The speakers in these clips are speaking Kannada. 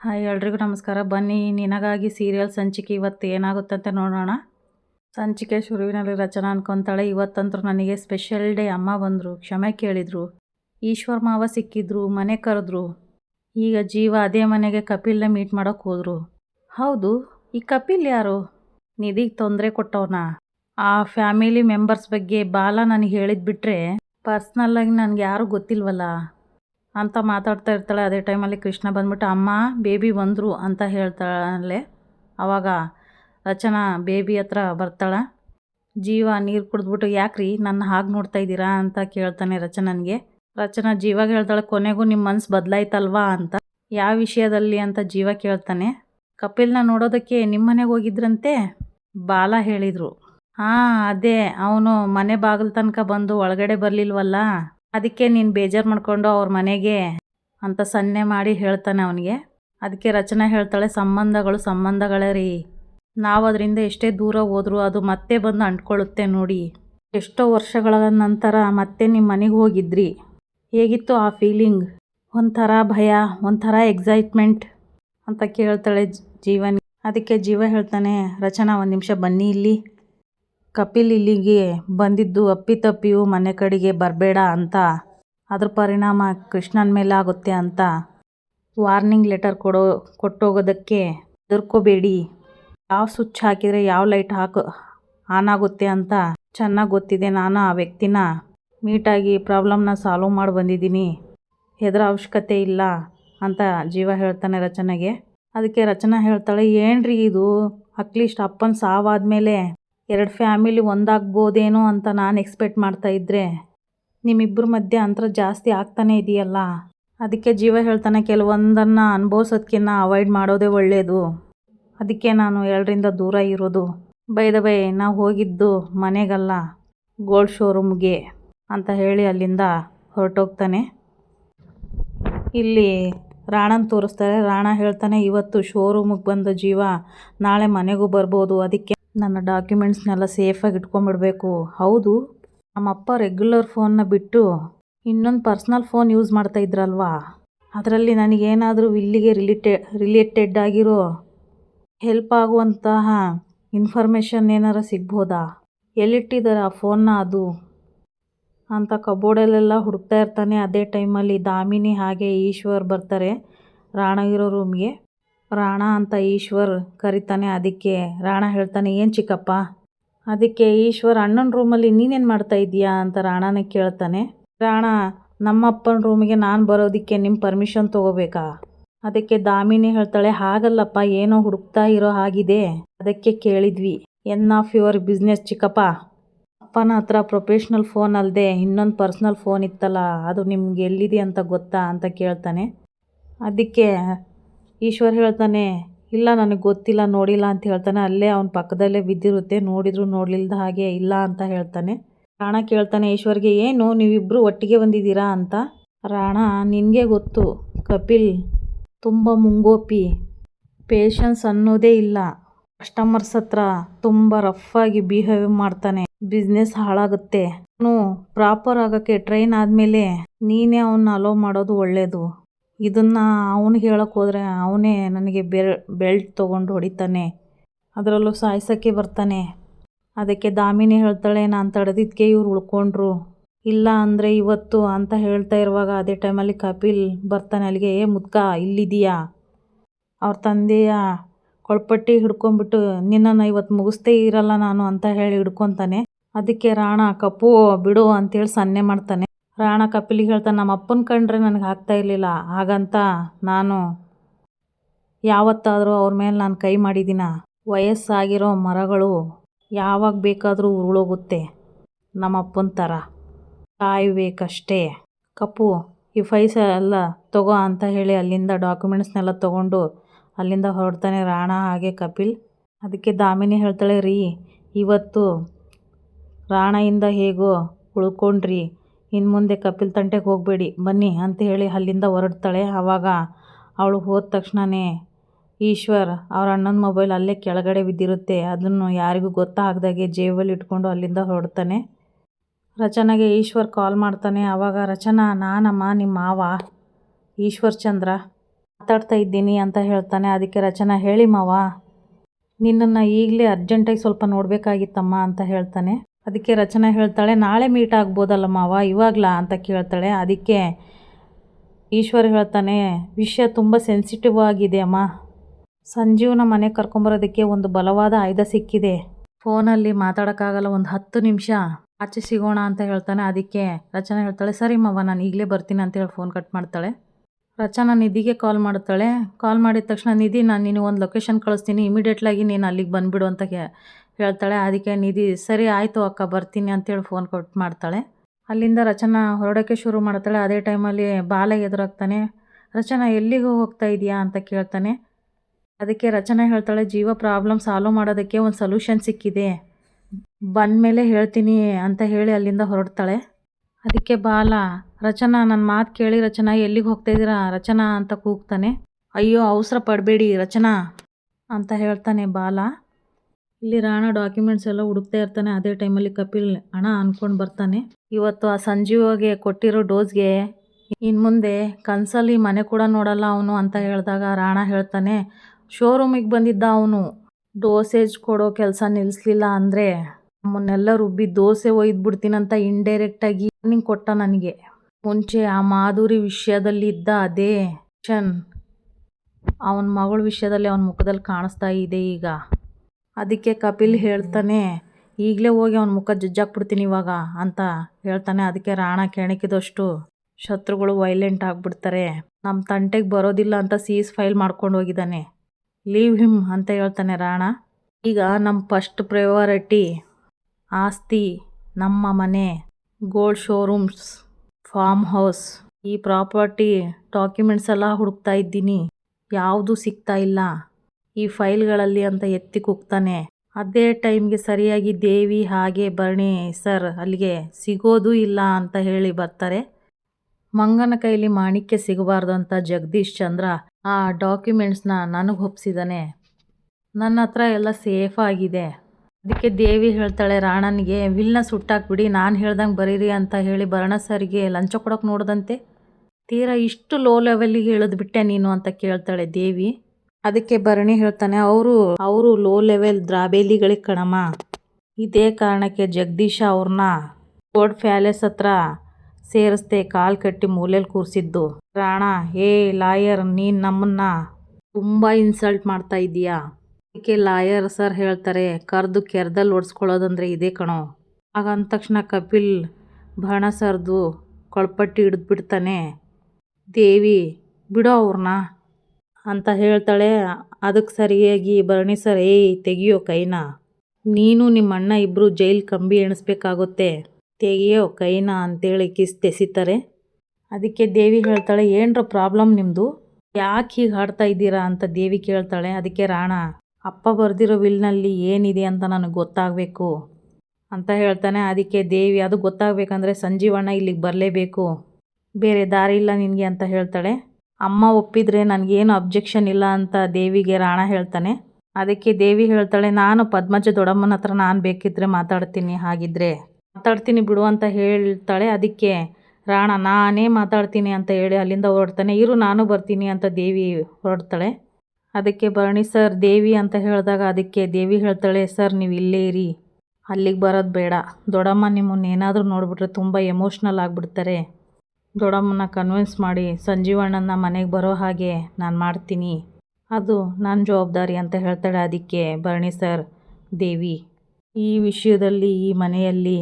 ಹಾಯ್, ಎಲ್ರಿಗೂ ನಮಸ್ಕಾರ. ಬನ್ನಿ, ನಿನಗಾಗಿ ಸೀರಿಯಲ್ ಸಂಚಿಕೆ ಇವತ್ತು ಏನಾಗುತ್ತಂತ ನೋಡೋಣ. ಸಂಚಿಕೆ ಶುರುವಿನಲ್ಲಿ ರಚನಾ ಅನ್ಕೊತಾಳೆ. ಇವತ್ತಂತೂ ನನಗೆ ಸ್ಪೆಷಲ್ ಡೇ ಅಮ್ಮ ಬಂದರು, ಕ್ಷಮೆ ಕೇಳಿದರು. ಈಶ್ವರ್ ಮಾವ ಸಿಕ್ಕಿದ್ರು, ಮನೆ ಕರೆದ್ರು. ಈಗ ಜೀವ ಅದೇ ಮನೆಗೆ ಕಪಿಲ್ನ ಮೀಟ್ ಮಾಡೋಕೆ ಹೋದರು. ಹೌದು, ಈ ಕಪಿಲ್ ಯಾರು? ನಿಧಿಗೆ ತೊಂದರೆ ಕೊಟ್ಟವನ? ಆ ಫ್ಯಾಮಿಲಿ ಮೆಂಬರ್ಸ್ ಬಗ್ಗೆ ಬಾಲ ನನಗೆ ಹೇಳಿದ್ಬಿಟ್ರೆ ಪರ್ಸ್ನಲ್ಲಾಗಿ ನನಗೆ ಯಾರೂ ಗೊತ್ತಿಲ್ವಲ್ಲ? ಅಂತ ಮಾತಾಡ್ತಾ ಇರ್ತಾಳೆ. ಅದೇ ಟೈಮಲ್ಲಿ ಕೃಷ್ಣ ಬಂದ್ಬಿಟ್ಟು, ಅಮ್ಮ, ಬೇಬಿ ಬಂದರು ಅಂತ ಹೇಳ್ತಾಳೆ. ಆವಾಗ ರಚನಾ ಬೇಬಿ ಹತ್ರ ಬರ್ತಾಳೆ. ಜೀವ, ನೀರು ಕುಡಿದ್ಬಿಟ್ಟು ಯಾಕ್ರಿ? ನನ್ನ ಹಾಗೆ ನೋಡ್ತಾ ಇದ್ದೀರಾ? ಅಂತ ಕೇಳ್ತಾನೆ ರಚನನಿಗೆ. ರಚನಾ ಜೀವಾಗ ಹೇಳ್ತಾಳೆ, ಕೊನೆಗೂ ನಿಮ್ಮ ಮನ್ಸು ಬದಲಾಯ್ತಲ್ವಾ? ಅಂತ. ಯಾವ ವಿಷಯದಲ್ಲಿ? ಅಂತ ಜೀವ ಕೇಳ್ತಾನೆ. ಕಪಿಲ್ನ ನೋಡೋದಕ್ಕೆ ನಿಮ್ಮ ಮನೆಗೆ ಹೋಗಿದ್ರಂತೆ? ಬಾಲ ಹೇಳಿದರು. ಹಾಂ, ಅದೇ. ಅವನು ಮನೆ ಬಾಗಿಲು ತನಕ ಬಂದು ಒಳಗಡೆ ಬರಲಿಲ್ವಲ್ಲ? ಅದಕ್ಕೆ ನೀನು ಬೇಜಾರು ಮಾಡಿಕೊಂಡು ಅವ್ರ ಮನೆಗೆ ಅಂತ ಸನ್ನೆ ಮಾಡಿ ಹೇಳ್ತಾನೆ ಅವನಿಗೆ. ಅದಕ್ಕೆ ರಚನಾ ಹೇಳ್ತಾಳೆ, ಸಂಬಂಧಗಳು ಸಂಬಂಧಗಳೇ ರೀ. ನಾವು ಅದರಿಂದ ಎಷ್ಟೇ ದೂರ ಹೋದರೂ ಅದು ಮತ್ತೆ ಬಂದು ಅಂಟ್ಕೊಳ್ಳುತ್ತೆ ನೋಡಿ. ಎಷ್ಟೋ ವರ್ಷಗಳ ನಂತರ ಮತ್ತೆ ನಿಮ್ಮ ಮನೆಗೆ ಹೋಗಿದ್ರಿ. ಹೇಗಿತ್ತು ಆ ಫೀಲಿಂಗ್? ಒಂಥರ ಭಯ, ಒಂಥರ ಎಕ್ಸೈಟ್ಮೆಂಟ್ ಅಂತ ಕೇಳ್ತಾಳೆ ಜೀವನ್. ಅದಕ್ಕೆ ಜೀವ ಹೇಳ್ತಾನೆ, ರಚನಾ ಒಂದು ನಿಮಿಷ ಬನ್ನಿ ಇಲ್ಲಿ. ಕಪಿಲ್ ಇಲ್ಲಿಗೆ ಬಂದಿದ್ದು ಅಪ್ಪಿತಪ್ಪಿಯೂ ಮನೆ ಕಡೆಗೆ ಬರಬೇಡ ಅಂತ. ಅದ್ರ ಪರಿಣಾಮ ಕೃಷ್ಣನ ಮೇಲೆ ಆಗುತ್ತೆ ಅಂತ. ವಾರ್ನಿಂಗ್ ಲೆಟರ್ ಕೊಡೋ, ಕೊಟ್ಟೋಗೋದಕ್ಕೆ ಹೆದರ್ಕೋಬೇಡಿ. ಯಾವ ಸ್ವಿಚ್ ಹಾಕಿದರೆ ಯಾವ ಲೈಟ್ ಹಾಕು, ಆನ್ ಆಗುತ್ತೆ ಅಂತ ಚೆನ್ನಾಗಿ ಗೊತ್ತಿದೆ ನಾನು ಆ ವ್ಯಕ್ತಿನ. ಮೀಟಾಗಿ ಪ್ರಾಬ್ಲಮ್ನ ಸಾಲ್ವ್ ಮಾಡಿ ಬಂದಿದ್ದೀನಿ. ಹೆದರ ಅವಶ್ಯಕತೆ ಇಲ್ಲ ಅಂತ ಜೀವ ಹೇಳ್ತಾನೆ ರಚನೆಗೆ. ಅದಕ್ಕೆ ರಚನಾ ಹೇಳ್ತಾಳೆ, ಏನ್ರಿ ಇದು? ಅಟ್ಲೀಸ್ಟ್ ಅಪ್ಪನ ಸಾವಾದ್ಮೇಲೆ ಎರಡು ಫ್ಯಾಮಿಲಿ ಒಂದಾಗ್ಬೋದೇನೋ ಅಂತ ನಾನು ಎಕ್ಸ್ಪೆಕ್ಟ್ ಮಾಡ್ತಾ ಇದ್ದರೆ ನಿಮ್ಮಿಬ್ಬರ ಮಧ್ಯೆ ಅಂತರ ಜಾಸ್ತಿ ಆಗ್ತಾನೇ ಇದೆಯಲ್ಲ? ಅದಕ್ಕೆ ಜೀವ ಹೇಳ್ತಾನೆ ಕೆಲವೊಂದನ್ನು ಅನುಭವಿಸೋದ್ಕಿನ್ನ ಅವಾಯ್ಡ್ ಮಾಡೋದೇ ಒಳ್ಳೆಯದು ಅದಕ್ಕೆ ನಾನು ಎರಡರಿಂದ ದೂರ ಇರೋದು. ಬೈದ ಬೈ ನಾವು ಹೋಗಿದ್ದು ಮನೆಗಲ್ಲ ಗೋಲ್ಡ್ ಶೋರೂಮ್ಗೆ ಅಂತ ಹೇಳಿ ಅಲ್ಲಿಂದ ಹೊರಟೋಗ್ತಾನೆ. ಇಲ್ಲಿ ರಾಣನ್ ತೋರಿಸ್ತಾರೆ. ರಾಣ ಹೇಳ್ತಾನೆ, ಇವತ್ತು ಶೋರೂಮಿಗೆ ಬಂದ ಜೀವ ನಾಳೆ ಮನೆಗೂ ಬರ್ಬೋದು. ಅದಕ್ಕೆ ನನ್ನ ಡಾಕ್ಯುಮೆಂಟ್ಸ್ನೆಲ್ಲ ಸೇಫಾಗಿ ಇಟ್ಕೊಂಬಿಡ್ಬೇಕು. ಹೌದು, ನಮ್ಮಪ್ಪ ರೆಗ್ಯುಲರ್ ಫೋನ್ನ ಬಿಟ್ಟು ಇನ್ನೊಂದು ಪರ್ಸ್ನಲ್ ಫೋನ್ ಯೂಸ್ ಮಾಡ್ತಾ ಇದ್ರಲ್ವಾ? ಅದರಲ್ಲಿ ನನಗೇನಾದರೂ ಇಲ್ಲಿಗೆ ರಿಲೇಟೆ ರಿಲೇಟೆಡ್ ಆಗಿರೋ ಹೆಲ್ಪ್ ಆಗುವಂತಹ ಇನ್ಫಾರ್ಮೇಷನ್ ಏನಾರ ಸಿಗ್ಬೋದಾ? ಎಲ್ಲಿಟ್ಟಿದ್ದಾರೆ ಆ ಫೋನ್ನ ಅದು? ಅಂತ ಕಬೋರ್ಡಲ್ಲೆಲ್ಲ ಹುಡುಕ್ತಾ ಇರ್ತಾನೆ ಅದೇ ಟೈಮಲ್ಲಿ ದಾಮಿನಿ ಹಾಗೆ ಈಶ್ವರ್ ಬರ್ತಾರೆ ರಾಣಗಿರೋ ರೂಮ್ಗೆ ರಾಣ ಅಂತ ಈಶ್ವರ್ ಕರಿತಾನೆ, ಅದಕ್ಕೆ ರಾಣ ಹೇಳ್ತಾನೆ, ಏನು ಚಿಕ್ಕಪ್ಪ? ಅದಕ್ಕೆ ಈಶ್ವರ್, ಅಣ್ಣನ ರೂಮಲ್ಲಿ ನೀನೇನು ಮಾಡ್ತಾ ಇದ್ದೀಯಾ? ಅಂತ ರಾಣನೇ ಕೇಳ್ತಾನೆ. ರಾಣ, ನಮ್ಮಪ್ಪನ ರೂಮಿಗೆ ನಾನು ಬರೋದಕ್ಕೆ ನಿಮ್ಮ ಪರ್ಮಿಷನ್ ತೊಗೋಬೇಕಾ? ಅದಕ್ಕೆ ದಾಮಿನಿ ಹೇಳ್ತಾಳೆ, ಹಾಗಲ್ಲಪ್ಪ, ಏನೋ ಹುಡುಕ್ತಾ ಇರೋ ಹಾಗಿದೆ. ಅದಕ್ಕೆ ಕೇಳಿದ್ವಿ ಎನ್ ಆಫ್ ಯುವರ್ ಬಿಸ್ನೆಸ್ ಚಿಕ್ಕಪ್ಪ. ಅಪ್ಪನ ಹತ್ರ ಪ್ರೊಫೆಷ್ನಲ್ ಫೋನ್ ಅಲ್ಲದೆ ಇನ್ನೊಂದು ಪರ್ಸ್ನಲ್ ಫೋನ್ ಇತ್ತಲ್ಲ, ಅದು ನಿಮ್ಗೆ ಎಲ್ಲಿದೆ ಅಂತ ಗೊತ್ತಾ? ಅಂತ ಕೇಳ್ತಾನೆ. ಅದಕ್ಕೆ ಈಶ್ವರ್ ಹೇಳ್ತಾನೆ, ಇಲ್ಲ, ನನಗೆ ಗೊತ್ತಿಲ್ಲ, ನೋಡಿಲ್ಲ ಅಂತ ಹೇಳ್ತಾನೆ. ಅಲ್ಲೇ ಅವನ ಪಕ್ಕದಲ್ಲೇ ಬಿದ್ದಿರುತ್ತೆ, ನೋಡಿದ್ರು ನೋಡಲಿಲ್ಲದ ಹಾಗೆ ಇಲ್ಲ ಅಂತ ಹೇಳ್ತಾನೆ. ರಾಣ ಕೇಳ್ತಾನೆ ಈಶ್ವರ್ಗೆ, ಏನು ನೀವಿಬ್ಬರು ಒಟ್ಟಿಗೆ ಬಂದಿದ್ದೀರಾ ಅಂತ? ರಾಣ, ನಿನಗೆ ಗೊತ್ತು. ಕಪಿಲ್, ತುಂಬ ಮುಂಗೋಪಿ. ಪೇಷನ್ಸ್ ಅನ್ನೋದೇ ಇಲ್ಲ. ಕಸ್ಟಮರ್ಸ್ ಹತ್ರ ತುಂಬ ಆಗಿ ಬಿಹೇವ್ ಮಾಡ್ತಾನೆ. ಬಿಸ್ನೆಸ್ ಹಾಳಾಗುತ್ತೆ. ಅವನು ಪ್ರಾಪರ್ ಆಗೋಕ್ಕೆ ಟ್ರೈನ್ ಆದಮೇಲೆ ನೀನೇ ಅವನ್ನ ಅಲೋ ಮಾಡೋದು ಒಳ್ಳೆಯದು ಇದನ್ನು ಅವ್ನಿಗೆ ಹೇಳೋಕೆ ಹೋದರೆ ಅವನೇ ನನಗೆ ಬೆಲ್ ಬೆಲ್ಟ್ ತೊಗೊಂಡು ಹೊಡಿತಾನೆ. ಅದರಲ್ಲೂ ಸಾಯಿಸೋಕ್ಕೆ ಬರ್ತಾನೆ. ಅದಕ್ಕೆ ದಾಮಿನಿ ಹೇಳ್ತಾಳೆ, ನಾನು ತಡೆದಿದ್ದಕ್ಕೆ ಇವ್ರು ಉಳ್ಕೊಂಡ್ರು. ಇಲ್ಲ ಅಂದರೆ ಇವತ್ತು ಅಂತ ಹೇಳ್ತಾ ಇರುವಾಗ ಅದೇ ಟೈಮಲ್ಲಿ ಕಪಿಲ್ ಬರ್ತಾನೆ ಅಲ್ಲಿಗೆ, ಏ ಮುದ್ಕ ಇಲ್ಲಿದೆಯಾ ಅವ್ರ ತಂದೆಯ ಕೊಳ್ಪಟ್ಟಿ ಹಿಡ್ಕೊಂಡ್ಬಿಟ್ಟು, ನಿನ್ನನ್ನು ಇವತ್ತು ಮುಗಿಸ್ತೇ ಇರಲ್ಲ ನಾನು ಅಂತ ಹೇಳಿ ಹಿಡ್ಕೊತಾನೆ. ಅದಕ್ಕೆ ರಾಣ, ಕಪ್ಪು, ಬಿಡು ಅಂತೇಳಿ ಸನ್ನೆ ಮಾಡ್ತಾನೆ. ರಾಣ ಕಪಿಲಿಗೆ ಹೇಳ್ತಾನೆ ನಮ್ಮ ಅಪ್ಪನ ಕಂಡ್ರೆ ನನಗೆ ಆಗ್ತಾ ಇರಲಿಲ್ಲ. ಹಾಗಂತ ನಾನು ಯಾವತ್ತಾದರೂ ಅವ್ರ ಮೇಲೆ ನಾನು ಕೈ ಮಾಡಿದ್ದೀನ? ವಯಸ್ಸಾಗಿರೋ ಮರಗಳು ಯಾವಾಗ ಬೇಕಾದರೂ ಉರುಳೋಗುತ್ತೆ. ನಮ್ಮಪ್ಪನ ಥರ ಕಾಯಬೇಕಷ್ಟೇ. ಕಪ್ಪು, ಈ ಫೈಸ ಎಲ್ಲ ತಗೋ ಅಂತ ಹೇಳಿ ಅಲ್ಲಿಂದ ಡಾಕ್ಯುಮೆಂಟ್ಸ್ನೆಲ್ಲ ತೊಗೊಂಡು ಅಲ್ಲಿಂದ ಹೊರಡ್ತಾನೆ ರಾಣ ಹಾಗೆ ಕಪಿಲ್. ಅದಕ್ಕೆ ದಾಮಿನಿ ಹೇಳ್ತಾಳೆ, ರೀ, ಇವತ್ತು ರಾಣಯಿಂದ ಹೇಗೋ ಉಳ್ಕೊಂಡ್ರಿ. ಇನ್ನು ಮುಂದೆ ಕಪಿಲ್ ತಂಟೆಗೆ ಹೋಗಬೇಡಿ, ಬನ್ನಿ ಅಂತ ಹೇಳಿ ಅಲ್ಲಿಂದ ಹೊರಡ್ತಾಳೆ. ಆವಾಗ ಅವಳು ಹೋದ ತಕ್ಷಣವೇ ಈಶ್ವರ್ ಅವ್ರ ಅಣ್ಣನ ಮೊಬೈಲ್ ಅಲ್ಲೇ ಕೆಳಗಡೆ ಬಿದ್ದಿರುತ್ತೆ. ಅದನ್ನು ಯಾರಿಗೂ ಗೊತ್ತಾಗದಾಗೆ ಜೇಬಲ್ಲಿ ಇಟ್ಕೊಂಡು ಅಲ್ಲಿಂದ ಹೊರಡ್ತಾನೆ. ರಚನಾಗೆ ಈಶ್ವರ್ ಕಾಲ್ ಮಾಡ್ತಾನೆ. ಆವಾಗ ರಚನಾ, ನಾನಮ್ಮ ನಿಮ್ಮ ಮಾವ, ಈಶ್ವರ್ ಚಂದ್ರ, ಮಾತಾಡ್ತಾ ಇದ್ದೀನಿ ಅಂತ ಹೇಳ್ತಾನೆ. ಅದಕ್ಕೆ ರಚನಾ, ಹೇಳಿ ಮಾವ, ನಿನ್ನನ್ನು ಈಗಲೇ ಅರ್ಜೆಂಟಾಗಿ ಸ್ವಲ್ಪ ನೋಡಬೇಕಾಗಿತ್ತಮ್ಮ, ಅಂತ ಹೇಳ್ತಾನೆ. ಅದಕ್ಕೆ ರಚನಾ ಹೇಳ್ತಾಳೆ, ನಾಳೆ ಮೀಟ್ ಆಗ್ಬೋದಲ್ಲ ಮಾವ, ಇವಾಗಲ? ಅಂತ ಕೇಳ್ತಾಳೆ. ಅದಕ್ಕೆ ಈಶ್ವರ್ ಹೇಳ್ತಾನೆ, ವಿಷಯ ತುಂಬ ಸೆನ್ಸಿಟಿವ್ ಆಗಿದೆ ಅಮ್ಮ. ಸಂಜೀವ್ನ ಮನೆ ಕರ್ಕೊಂಬರೋದಕ್ಕೆ ಒಂದು ಬಲವಾದ ಆಯ್ದ ಸಿಕ್ಕಿದೆ. ಫೋನಲ್ಲಿ ಮಾತಾಡೋಕ್ಕಾಗಲ್ಲ, ಒಂದು ಹತ್ತು ನಿಮಿಷ ಆಚೆ ಸಿಗೋಣ ಅಂತ ಹೇಳ್ತಾನೆ. ಅದಕ್ಕೆ ರಚನಾ ಹೇಳ್ತಾಳೆ, ಸರಿ ಮಾವ, ನಾನು ಈಗಲೇ ಬರ್ತೀನಿ ಅಂತೇಳಿ ಫೋನ್ ಕಟ್ ಮಾಡ್ತಾಳೆ. ರಚನಾ ನಿಧಿಗೆ ಕಾಲ್ ಮಾಡ್ತಾಳೆ. ಕಾಲ್ ಮಾಡಿದ ತಕ್ಷಣ, ನಿಧಿ, ನಾನು ನಿನಗೆ ಒಂದು ಲೊಕೇಶನ್ ಕಳಿಸ್ತೀನಿ ಇಮಿಡಿಯೇಟ್ಲಾಗಿ ನೀನು ಅಲ್ಲಿಗೆ ಬಂದುಬಿಡು ಅಂತ ಹೇಳ್ತಾಳೆ, ಅದಕ್ಕೆ ನಿಧಿ, ಸರಿ ಆಯಿತು ಅಕ್ಕ, ಬರ್ತೀನಿ ಅಂತೇಳಿ ಫೋನ್ ಕೊಟ್ಟು ಮಾಡ್ತಾಳೆ. ಅಲ್ಲಿಂದ ರಚನಾ ಹೊರಡೋಕ್ಕೆ ಶುರು ಮಾಡ್ತಾಳೆ. ಅದೇ ಟೈಮಲ್ಲಿ ಬಾಲ ಎದುರಾಗ್ತಾನೆ. ರಚನಾ, ಎಲ್ಲಿಗೆ ಹೋಗ್ತಾ ಇದೆಯಾ ಅಂತ ಕೇಳ್ತಾನೆ. ಅದಕ್ಕೆ ರಚನಾ ಹೇಳ್ತಾಳೆ, ಜೀವ ಪ್ರಾಬ್ಲಮ್ ಸಾಲ್ವ್ ಮಾಡೋದಕ್ಕೆ ಒಂದು ಸೊಲ್ಯೂಷನ್ ಸಿಕ್ಕಿದೆ. ಬಂದಮೇಲೆ ಹೇಳ್ತೀನಿ ಅಂತ ಹೇಳಿ ಅಲ್ಲಿಂದ ಹೊರಡ್ತಾಳೆ. ಅದಕ್ಕೆ ಬಾಲ, ರಚನಾ ನನ್ನ ಮಾತು ಕೇಳಿ ರಚನಾ, ಎಲ್ಲಿಗೆ ಹೋಗ್ತಾ ಇದ್ದೀರಾ? ರಚನಾ ಅಂತ ಕೂಗ್ತಾನೆ. ಅಯ್ಯೋ, ಅವಸರ ಪಡಬೇಡಿ ರಚನಾ ಅಂತ ಹೇಳ್ತಾನೆ ಬಾಲ. ಇಲ್ಲಿ ರಾಣ ಡಾಕ್ಯುಮೆಂಟ್ಸ್ ಎಲ್ಲ ಹುಡುಕ್ತಾ ಇರ್ತಾನೆ ಅದೇ ಟೈಮಲ್ಲಿ ಕಪಿಲ್ ಹಣ ಅನ್ಕೊಂಡು ಬರ್ತಾನೆ. ಇವತ್ತು ಆ ಸಂಜೀವಿಗೆ ಕೊಟ್ಟಿರೋ ಡೋಸ್ಗೆ ಇನ್ನು ಮುಂದೆ ಕನ್ಸಲ್ಲಿ ಮನೆ ಕೂಡ ನೋಡಲ್ಲ ಅವನು ಅಂತ ಹೇಳಿದಾಗ ರಾಣ ಹೇಳ್ತಾನೆ ಶೋರೂಮಿಗೆ ಬಂದಿದ್ದ ಅವನು ಡೋಸೇಜ್ ಕೊಡೋ ಕೆಲಸ ನಿಲ್ಲಿಸ್ಲಿಲ್ಲ ಅಂದರೆ ನಮ್ಮನ್ನೆಲ್ಲ ರುಬ್ಬಿ ದೋಸೆ ಒಯ್ದ್ಬಿಡ್ತೀನಂತ ಇಂಡೈರೆಕ್ಟಾಗಿ ನಿಂಗೆ ಕೊಟ್ಟ ನನಗೆ. ಮುಂಚೆ ಆ ಮಾಧುರಿ ವಿಷಯದಲ್ಲಿ ಇದ್ದ ಅದೇ ಚನ್ ಅವನ ಮಗಳ ವಿಷಯದಲ್ಲಿ ಅವನ ಮುಖದಲ್ಲಿ ಕಾಣಿಸ್ತಾ ಇದೆ ಈಗ. ಅದಕ್ಕೆ ಕಪಿಲ್ ಹೇಳ್ತಾನೆ, ಈಗಲೇ ಹೋಗಿ ಅವನ ಮುಖ ಜುಜ್ಜಾಕ್ಬಿಡ್ತೀನಿ ಇವಾಗ ಅಂತ ಹೇಳ್ತಾನೆ. ಅದಕ್ಕೆ ರಾಣ ಕೆಣಕಿದಷ್ಟು ಶತ್ರುಗಳು ವೈಲೆಂಟ್ ಆಗಿಬಿಡ್ತಾರೆ. ನಮ್ಮ ತಂಟೆಗೆ ಬರೋದಿಲ್ಲ ಅಂತ ಸೀಸ್ ಫೈಲ್ ಮಾಡ್ಕೊಂಡು ಹೋಗಿದ್ದಾನೆ. ಲೀವ್ ಹಿಮ್ ಅಂತ ಹೇಳ್ತಾನೆ ರಾಣ. ಈಗ ನಮ್ಮ ಫಸ್ಟ್ ಪ್ರಯೋರಿಟಿ ಆಸ್ತಿ, ನಮ್ಮ ಮನೆ ಗೋಲ್ಡ್ ಶೋರೂಮ್ಸ್ ಫಾರ್ಮ್ ಹೌಸ್ ಈ ಪ್ರಾಪರ್ಟಿ ಡಾಕ್ಯುಮೆಂಟ್ಸ್ ಎಲ್ಲ ಹುಡುಕ್ತಾ ಇದ್ದೀನಿ. ಯಾವುದೂ ಸಿಗ್ತಾ ಇಲ್ಲ. ಈ ಫೈಲ್ಗಳಲ್ಲಿ ಅಂತ ಎತ್ತಿ ಕುಗ್ತಾನೆ. ಅದೇ ಟೈಮ್ಗೆ ಸರಿಯಾಗಿ ದೇವಿ ಹಾಗೆ ಭರಣಿ ಸರ್, ಅಲ್ಲಿಗೆ ಸಿಗೋದು ಇಲ್ಲ ಅಂತ ಹೇಳಿ ಬರ್ತಾರೆ. ಮಂಗನ ಕೈಲಿ ಮಾಣಿಕ್ಯ ಸಿಗಬಾರ್ದು ಅಂತ ಜಗದೀಶ್ ಚಂದ್ರ ಆ ಡಾಕ್ಯುಮೆಂಟ್ಸ್ನ ನನಗೆ ಒಪ್ಸಿದ್ದಾನೆ ನನ್ನ ಹತ್ರ ಎಲ್ಲ ಸೇಫ್ ಆಗಿದೆ. ಅದಕ್ಕೆ ದೇವಿ ಹೇಳ್ತಾಳೆ, ರಾಣನಿಗೆ ವಿಲ್ನ ಸುಟ್ಟಾಕ್ಬಿಡಿ, ನಾನು ಹೇಳ್ದಂಗೆ ಬರೀರಿ ಅಂತ ಹೇಳಿ ಭರಣ ಸರ್ಗೆ ಲಂಚ ಕೊಡೋಕೆ ನೋಡ್ದಂತೆ. ತೀರಾ ಇಷ್ಟು ಲೋ ಲೆವೆಲ್ಲಿಗೆ ಇಳಿದ್ಬಿಟ್ಟೆ ನೀನು ಅಂತ ಕೇಳ್ತಾಳೆ ದೇವಿ. ಅದಕ್ಕೆ ಭರಣಿ ಹೇಳ್ತಾನೆ, ಅವರು ಅವರು ಲೋ ಲೆವೆಲ್ ದ್ರಾಬೇಲಿಗಳಿಗೆ ಕಣಮ್ಮ. ಇದೇ ಕಾರಣಕ್ಕೆ ಜಗದೀಶ ಅವ್ರನ್ನ ಕೋರ್ಟ್ ಪ್ಯಾಲೇಸ್ ಹತ್ರ ಸೇರಿಸ್ದೆ ಕಾಲು ಕಟ್ಟಿ ಮೂಲೆಯಲ್ಲಿ ಕೂರಿಸಿದ್ದು. ರಾಣ ಏ ಲಾಯರ್, ನೀನು ನಮ್ಮನ್ನ ತುಂಬ ಇನ್ಸಲ್ಟ್ ಮಾಡ್ತಾ ಇದ್ದೀಯಾ ಅದಕ್ಕೆ ಲಾಯರ್ ಸರ್ ಹೇಳ್ತಾರೆ, ಕರೆದು ಕೆರ್ದಲ್ಲಿ ಒಡ್ಸ್ಕೊಳ್ಳೋದಂದ್ರೆ ಇದೇ ಕಣೋ. ಅಂದ ತಕ್ಷಣ ಕಪಿಲ್ ಬಣ ಸರ್ದು ಕೊಳಪಟ್ಟಿ ಹಿಡಿದ್ಬಿಡ್ತಾನೆ, ದೇವಿ, ಬಿಡೋ ಅವ್ರನ್ನ ಅಂತ ಹೇಳ್ತಾಳೆ ಅದಕ್ಕೆ ಸರಿಯಾಗಿ ಭರಣಿ ಸರ್, ಏಯ್, ತೆಗಿಯೋ ಕೈನ? ನೀನು ನಿಮ್ಮ ಅಣ್ಣ ಇಬ್ಬರು ಜೈಲ್ ಕಂಬಿ ಎಣಿಸ್ಬೇಕಾಗುತ್ತೆ. ತೆಗಿಯೋ ಕೈನ? ಅಂತೇಳಿ ಕಿಸ್ ತೆಸಿತಾರೆ. ಅದಕ್ಕೆ ದೇವಿ ಹೇಳ್ತಾಳೆ, ಏನರ ಪ್ರಾಬ್ಲಮ್ ನಿಮ್ಮದು ಯಾಕೆ ಹೀಗೆ ಹಾಡ್ತಾ ಇದ್ದೀರಾ? ಅಂತ ದೇವಿ ಕೇಳ್ತಾಳೆ. ಅದಕ್ಕೆ, ರಾಣ, ಅಪ್ಪ ಬರೆದಿರೋ ವಿಲ್ನಲ್ಲಿ ಏನಿದೆ ಅಂತ ನನಗೆ ಗೊತ್ತಾಗಬೇಕು ಅಂತ ಹೇಳ್ತಾನೆ. ಅದಕ್ಕೆ ದೇವಿ, ಅದು ಗೊತ್ತಾಗಬೇಕಂದ್ರೆ ಸಂಜೀವಣ್ಣ ಇಲ್ಲಿಗೆ ಬರಲೇಬೇಕು. ಬೇರೆ ದಾರಿ ಇಲ್ಲ ನಿನಗೆ ಅಂತ ಹೇಳ್ತಾಳೆ. ಅಮ್ಮ ಒಪ್ಪಿದರೆ ನನಗೇನು ಅಬ್ಜೆಕ್ಷನ್ ಇಲ್ಲ ಅಂತ ದೇವಿಗೆ ರಾಣ ಹೇಳ್ತಾನೆ. ಅದಕ್ಕೆ ದೇವಿ ಹೇಳ್ತಾಳೆ, ನಾನು ಪದ್ಮಜ ದೊಡಮ್ಮನ ಹತ್ರ ನಾನು ಬೇಕಿದ್ರೆ ಮಾತಾಡ್ತೀನಿ, ಹಾಗಿದ್ರೆ. ಮಾತಾಡ್ತೀನಿ ಬಿಡು ಅಂತ ಹೇಳ್ತಾಳೆ. ಅದಕ್ಕೆ ರಾಣ, ನಾನೇ ಮಾತಾಡ್ತೀನಿ ಅಂತ ಹೇಳಿ ಅಲ್ಲಿಂದ ಹೊರಡ್ತಾನೆ. ಇರು, ನಾನು ಬರ್ತೀನಿ ಅಂತ ದೇವಿ ಹೊರಡ್ತಾಳೆ. ಅದಕ್ಕೆ, ಭರಣಿ ಸರ್, ದೇವಿ ಅಂತ ಹೇಳಿದಾಗ ಅದಕ್ಕೆ ದೇವಿ ಹೇಳ್ತಾಳೆ, ಸರ್, ನೀವು ಇಲ್ಲೇ ಇರಿ. ಅಲ್ಲಿಗೆ ಬರೋದು ಬೇಡ. ದೊಡ್ಡಮ್ಮ ನಿಮ್ಮನ್ನ ಏನಾದರೂ ನೋಡಿಬಿಟ್ರೆ ತುಂಬ ಎಮೋಷ್ನಲ್ ಆಗಿಬಿಡ್ತಾರೆ. ದೊಡ್ಡಮ್ಮನ ಕನ್ವಿನ್ಸ್ ಮಾಡಿ ಸಂಜೀವಣ್ಣನ ಮನೆಗೆ ಬರೋ ಹಾಗೆ ನಾನು ಮಾಡ್ತೀನಿ. ಅದು ನನ್ನ ಜವಾಬ್ದಾರಿ ಅಂತ ಹೇಳ್ತಾಳೆ ಅದಕ್ಕೆ ಭರಣಿ ಸರ್. ದೇವಿ, ಈ ವಿಷಯದಲ್ಲಿ, ಈ ಮನೆಯಲ್ಲಿ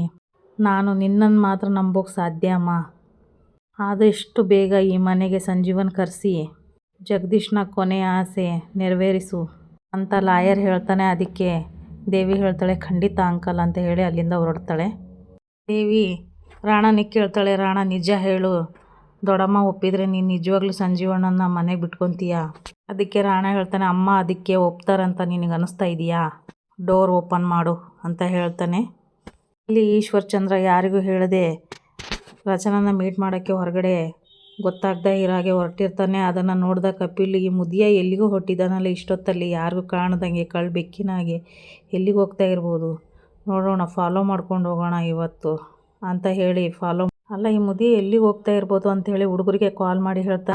ನಾನು ನಿನ್ನನ್ನು ಮಾತ್ರ ನಂಬೋಕೆ ಸಾಧ್ಯ ಅಮ್ಮ. ಆದಷ್ಟು ಬೇಗ ಈ ಮನೆಗೆ ಸಂಜೀವನ್ ಕರೆಸಿ, ಜಗದೀಶ್ನ ಕೊನೆಯ ಆಸೆ ನೆರವೇರಿಸು ಅಂತ ಲಾಯರ್ ಹೇಳ್ತಾನೆ ಅದಕ್ಕೆ ದೇವಿ ಹೇಳ್ತಾಳೆ, ಖಂಡಿತ ಅಂಕಲ್ ಅಂತ ಹೇಳಿ ಅಲ್ಲಿಂದ ಹೊರಡ್ತಾಳೆ. ದೇವಿ ರಾಣನಿಗೆ ಕೇಳ್ತಾಳೆ, ರಾಣ, ನಿಜ ಹೇಳು. ದೊಡ್ಡಮ್ಮ ಒಪ್ಪಿದರೆ ನೀನು ನಿಜವಾಗ್ಲೂ ಸಂಜೀವಣ್ಣನ ಮನೆಗೆ ಬಿಟ್ಕೊತೀಯ? ಅದಕ್ಕೆ ರಾಣ ಹೇಳ್ತಾನೆ, ಅಮ್ಮ ಅದಕ್ಕೆ ಒಪ್ತಾರಂತ ನಿನಗೆ ಅನಿಸ್ತಾ ಇದೆಯಾ? ಡೋರ್ ಓಪನ್ ಮಾಡು, ಅಂತ ಹೇಳ್ತಾನೆ. ಇಲ್ಲಿ ಈಶ್ವರ್ ಚಂದ್ರ ಯಾರಿಗೂ ಹೇಳದೆ ರಚನನ ಮೀಟ್ ಮಾಡೋಕ್ಕೆ ಹೊರಗಡೆ ಗೊತ್ತಾಗ್ದೇ ಇರಾಗೆ ಹೊರಟಿರ್ತಾನೆ. ಅದನ್ನು ನೋಡಿದ ಕಪಿಲ್, ಈ ಮುದಿಯ ಎಲ್ಲಿಗೂ ಹೊಟ್ಟಿದ್ದಾನಲ್ಲ ಇಷ್ಟೊತ್ತಲ್ಲಿ ಯಾರಿಗೂ ಕಾಣ್ದಂಗೆ ಕಳ್ಳು ಬೆಕ್ಕಿನಾಗೆ ಎಲ್ಲಿಗೆ ಹೋಗ್ತಾ ಇರ್ಬೋದು? ನೋಡೋಣ ಫಾಲೋ ಮಾಡ್ಕೊಂಡು ಹೋಗೋಣ ಇವತ್ತು. ಅಂತ ಹೇಳಿ ಫಾಲೋ ಅಲ್ಲ, ಈ ಮುದಿ ಎಲ್ಲಿಗೆ ಹೋಗ್ತಾ ಇರ್ಬೋದು ಅಂತ ಹೇಳಿ ಹುಡುಗರಿಗೆ ಕಾಲ್ ಮಾಡಿ ಹೇಳ್ತಾ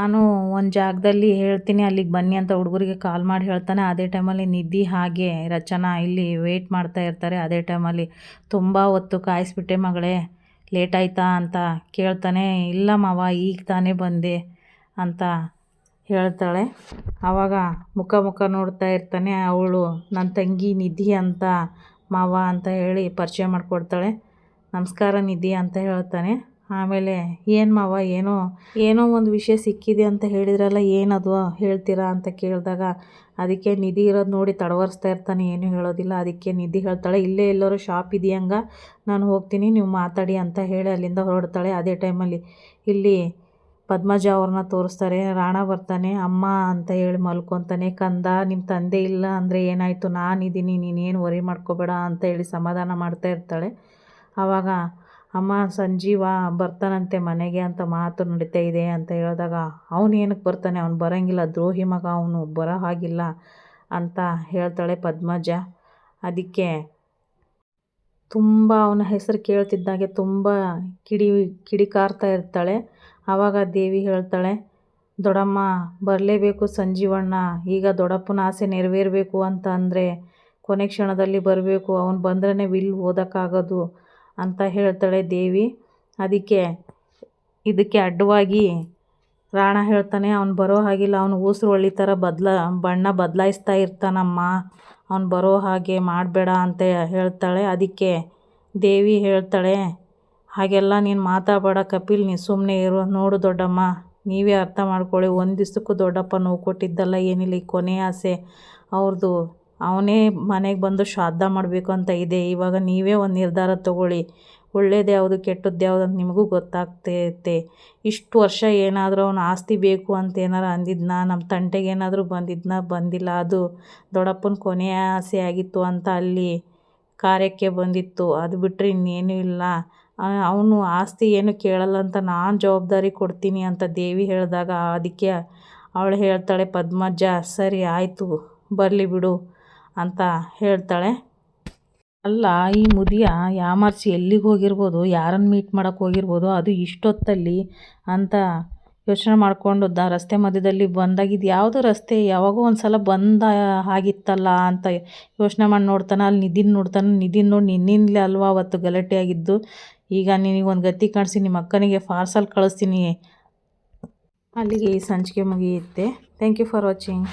ಒಂದು ಜಾಗದಲ್ಲಿ ಹೇಳ್ತೀನಿ, ಅಲ್ಲಿಗೆ ಬನ್ನಿ ಅಂತ ಹುಡುಗರಿಗೆ ಕಾಲ್ ಮಾಡಿ ಹೇಳ್ತಾನೆ. ಅದೇ ಟೈಮಲ್ಲಿ ನಿಧಿ ಹಾಗೆ ರಚನಾ ಇಲ್ಲಿ ವೆಯ್ಟ್ ಮಾಡ್ತಾ ಇರ್ತಾರೆ. ಅದೇ ಟೈಮಲ್ಲಿ ತುಂಬ ಹೊತ್ತು ಕಾಯಿಸ್ಬಿಟ್ಟೆ, ಮಗಳೇ ಲೇಟ್ ಆಯ್ತಾ ಅಂತ ಕೇಳ್ತಾನೆ. ಇಲ್ಲ ಮಾವ, ಈಗ ತಾನೇ ಬಂದೆ ಅಂತ ಹೇಳ್ತಾಳೆ. ಆವಾಗ ಮುಖ ಮುಖ ನೋಡ್ತಾ ಇರ್ತಾನೆ. ಅವಳು ನನ್ನ ತಂಗಿ ನಿಧಿ ಅಂತ ಮಾವ ಅಂತ ಹೇಳಿ ಪರಿಚಯ ಮಾಡಿಕೊಡ್ತಾಳೆ. ನಮಸ್ಕಾರ ನಿಧಿ ಅಂತ ಹೇಳ್ತಾನೆ. ಆಮೇಲೆ ಏನು ಮಾವ, ಏನೋ ಏನೋ ಒಂದು ವಿಷಯ ಸಿಕ್ಕಿದೆ ಅಂತ ಹೇಳಿದ್ರಲ್ಲ, ಏನದು ಹೇಳ್ತೀರಾ ಅಂತ ಕೇಳಿದಾಗ, ಅದಕ್ಕೆ ನಿಧಿ ಇರೋದು ನೋಡಿ ತಡವರಿಸ್ತಾ ಇರ್ತಾನೆ, ಏನೂ ಹೇಳೋದಿಲ್ಲ. ಅದಕ್ಕೆ ನಿಧಿ ಹೇಳ್ತಾಳೆ, ಇಲ್ಲೇ ಎಲ್ಲರೂ ಶಾಪ್ ಇದೆಯಂಗ? ನಾನು ಹೋಗ್ತೀನಿ, ನೀವು ಮಾತಾಡಿ ಅಂತ ಹೇಳಿ ಅಲ್ಲಿಂದ ಹೊರಡ್ತಾಳೆ ಅದೇ ಟೈಮಲ್ಲಿ ಇಲ್ಲಿ ಪದ್ಮಜ ಅವ್ರನ್ನ ತೋರಿಸ್ತಾರೆ, ರಾಣ ಬರ್ತಾನೆ, ಅಮ್ಮ ಅಂತ ಹೇಳಿ ಮಲ್ಕೊತಾನೆ. ಕಂದ ನಿಮ್ಮ ತಂದೆ ಇಲ್ಲ ಅಂದರೆ ಏನಾಯಿತು? ನಾನಿದ್ದೀನಿ ನೀನೇನು ವರಿ ಮಾಡ್ಕೋಬೇಡ ಅಂತ ಹೇಳಿ ಸಮಾಧಾನ ಮಾಡ್ತಾ ಇರ್ತಾಳೆ. ಆವಾಗ ಅಮ್ಮ, ಸಂಜೀವ ಬರ್ತಾನಂತೆ ಮನೆಗೆ ಅಂತ ಮಾತು ನಡೀತಾ ಇದೆ ಅಂತ ಹೇಳಿದಾಗ, ಅವನು ಏನಕ್ಕೆ ಬರ್ತಾನೆ? ಅವ್ನು ಬರೋಂಗಿಲ್ಲ. ದ್ರೋಹಿ ಮಗ ಅವನು, ಬರೋ ಹಾಗಿಲ್ಲ ಅಂತ ಹೇಳ್ತಾಳೆ ಪದ್ಮಜ. ಅದಕ್ಕೆ ತುಂಬ ಅವನ ಹೆಸರು ಕೇಳ್ತಿದ್ದಾಗೆ ತುಂಬ ಕಿಡಿ, ಕಿಡಿಕಾರ್ತಾ ಇರ್ತಾಳೆ. ಆವಾಗ ದೇವಿ ಹೇಳ್ತಾಳೆ ದೊಡ್ಡಮ್ಮ ಬರಲೇಬೇಕು ಸಂಜೀವಣ್ಣ. ಈಗ ದೊಡ್ಡಪ್ಪನ ಆಸೆ ನೆರವೇರಬೇಕು ಅಂತ ಅಂದರೆ ಕೊನೆ ಕ್ಷಣದಲ್ಲಿ ಬರಬೇಕು. ಅವನು ಬಂದ್ರೇ ವಿಲ್ ಓದೋಕ್ಕಾಗೋದು. ಅಂತ ಹೇಳ್ತಾಳೆ ದೇವಿ. ಅದಕ್ಕೆ ಇದಕ್ಕೆ ಅಡ್ಡವಾಗಿ ರಾಣ ಹೇಳ್ತಾನೆ, ಅವ್ನು ಬರೋ ಹಾಗಿಲ್ಲ, ಅವನು ಊಸರು ಹೊಳ್ಳಿ ಥರ ಬದಲ, ಬಣ್ಣ ಬದಲಾಯಿಸ್ತಾ ಇರ್ತಾನಮ್ಮ. ಅವ್ನು ಬರೋ ಹಾಗೆ ಮಾಡಬೇಡ ಅಂತ ಹೇಳ್ತಾಳೆ. ಅದಕ್ಕೆ ದೇವಿ ಹೇಳ್ತಾಳೆ, ಹಾಗೆಲ್ಲ ನೀನು ಮಾತಾಡಬೇಡ ಕಪಿಲ್ ನೀ ಸುಮ್ಮನೆ ಇರು. ನೋಡು ದೊಡ್ಡಮ್ಮ, ನೀವೇ ಅರ್ಥ ಮಾಡ್ಕೊಳ್ಳಿ. ಒಂದು ದಿವ್ಸಕ್ಕೂ ದೊಡ್ಡಪ್ಪ ನೋವು ಕೊಟ್ಟಿದ್ದಲ್ಲ, ಏನಿಲ್ಲ ಈ ಕೊನೆ ಆಸೆ. ಅವ್ರದ್ದು ಅವನೇ ಮನೆಗೆ ಬಂದು ಶ್ರಾದ್ದ ಮಾಡಬೇಕು ಅಂತ ಇದೆ. ಇವಾಗ ನೀವೇ ಒಂದು ನಿರ್ಧಾರ ತಗೊಳ್ಳಿ. ಒಳ್ಳೇದು ಯಾವುದು ಕೆಟ್ಟದ್ದು ಯಾವುದು ಅಂತ ನಿಮಗೂ ಗೊತ್ತಾಗ್ತೈತೆ. ಇಷ್ಟು ವರ್ಷ ಏನಾದರೂ ಅವನು ಆಸ್ತಿ ಬೇಕು ಅಂತ ಏನಾರು ಅಂದಿದ್ನಾ ನಮ್ಮ ತಂಟೆಗೆ ಏನಾದರೂ ಬಂದಿದ್ನ, ಬಂದಿಲ್ಲ. ಅದು ದೊಡ್ಡಪ್ಪನ ಕೊನೆಯ ಆಸೆ ಆಗಿತ್ತು ಅಂತ ಅಲ್ಲಿ ಕಾರ್ಯಕ್ಕೆ ಬಂದಿತ್ತು. ಅದು ಬಿಟ್ಟರೆ ಇನ್ನೇನೂ ಇಲ್ಲ. ಅವನು ಆಸ್ತಿ ಏನು ಕೇಳಲ್ಲ ಅಂತ ನಾನು ಜವಾಬ್ದಾರಿ ಕೊಡ್ತೀನಿ ಅಂತ ದೇವಿ ಹೇಳಿದಾಗ, ಅದಕ್ಕೆ ಅವಳು ಹೇಳ್ತಾಳೆ, ಪದ್ಮಜ್ಜ, ಸರಿ ಆಯಿತು, ಬರಲಿ ಬಿಡು. ಅಂತ ಹೇಳ್ತಾಳೆ. ಅಲ್ಲ, ಈ ಮುದಿಯ ಯಾಮಾರಿಸಿ ಎಲ್ಲಿಗೆ ಹೋಗಿರ್ಬೋದು? ಯಾರನ್ನು ಮೀಟ್ ಮಾಡೋಕ್ಕೆ ಹೋಗಿರ್ಬೋದು? ಅದು ಇಷ್ಟೊತ್ತಲ್ಲಿ ಅಂತ ಯೋಚನೆ ಮಾಡಿಕೊಂಡು ದ ರಸ್ತೆ ಮಧ್ಯದಲ್ಲಿ ಬಂದಾಗಿದ್ದು ಯಾವುದೋ ರಸ್ತೆ ಯಾವಾಗೋ ಒಂದು ಸಲ ಬಂದ ಆಗಿತ್ತಲ್ಲ ಅಂತ ಯೋಚನೆ ಮಾಡಿ ನೋಡ್ತಾನೆ. ಅಲ್ಲಿ ನಿಧಿನ ನೋಡ್ತಾನೆ. ನಿಧಿನ ನೋಡಿ ನಿನ್ನಿಂದಲೇ ಅಲ್ವಾ ಅವತ್ತು ಗಲಾಟೆ ಆಗಿದ್ದು? ಈಗ ನಿನಗೆ ಒಂದು ಗತಿ ಕಾಣಿಸಿ ನಿಮ್ಮ ಅಕ್ಕನಿಗೆ ಪಾರ್ಸಲ್ ಕಳಿಸ್ತೀನಿ. ಅಲ್ಲಿಗೆ ಈ ಸಂಚಿಕೆ ಮುಗಿಯುತ್ತೆ. Thank you for watching